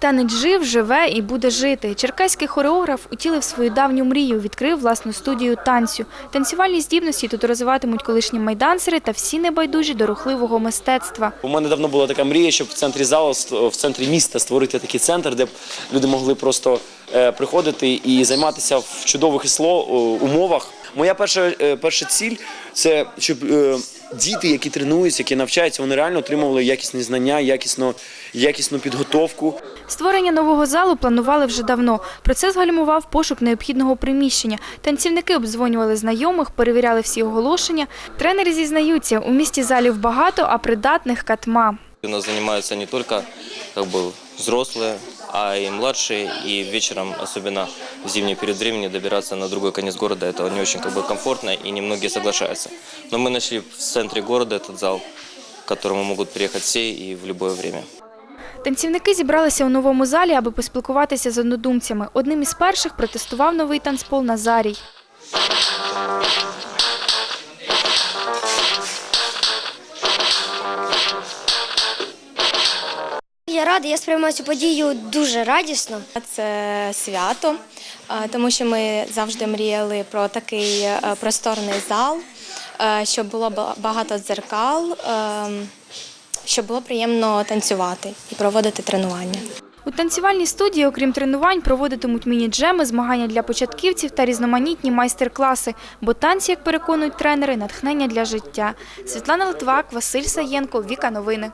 Танець жив, живе і буде жити. Черкаський хореограф утілив свою давню мрію, відкрив власну студію танцю. Танцювальні здібності тут розвиватимуть колишні майдансери та всі небайдужі до рухливого мистецтва. У мене давно була така мрія, щоб в центрі залу, в центрі міста створити такий центр, де б люди могли просто е, приходити і займатися в чудових і умовах. Моя перша, е, перша ціль це щоб е, діти, які тренуються, які навчаються, вони реально отримували якісні знання, якісну, якісну підготовку. Створення нового залу планували вже давно. Процес гальмував пошук необхідного приміщення. Танцівники обдзвонювали знайомих, перевіряли всі оголошення. Тренери зізнаються, у місті залів багато, а придатних катма. У нас занимаются не только как бы взрослые, а и младшие. И вечером, особенно в зимний период времени, добираться на другой конец города это не очень как бы комфортно и немногие соглашаются. Но мы нашли в центре города этот зал, к которому могут приехать все и в любое время. Танцівники зібралися у новому залі, аби поспілкуватися з однодумцями. Одним із перших протестував новий танцпол Назарій. Я рада, я сприймаю цю подію дуже радісно. Це свято, е, тому що ми завжди мріяли про такий е, просторний зал, е, щоб було багато дзеркал, щоб було приємно танцювати і проводити тренування. У танцювальній студії, окрім тренувань, проводитимуть міні-джеми, змагання для початківців та різноманітні майстер-класи, бо танці, як переконують тренери, натхнення для життя. Світлана Литвак, Василь Саєнко, Віка Новини.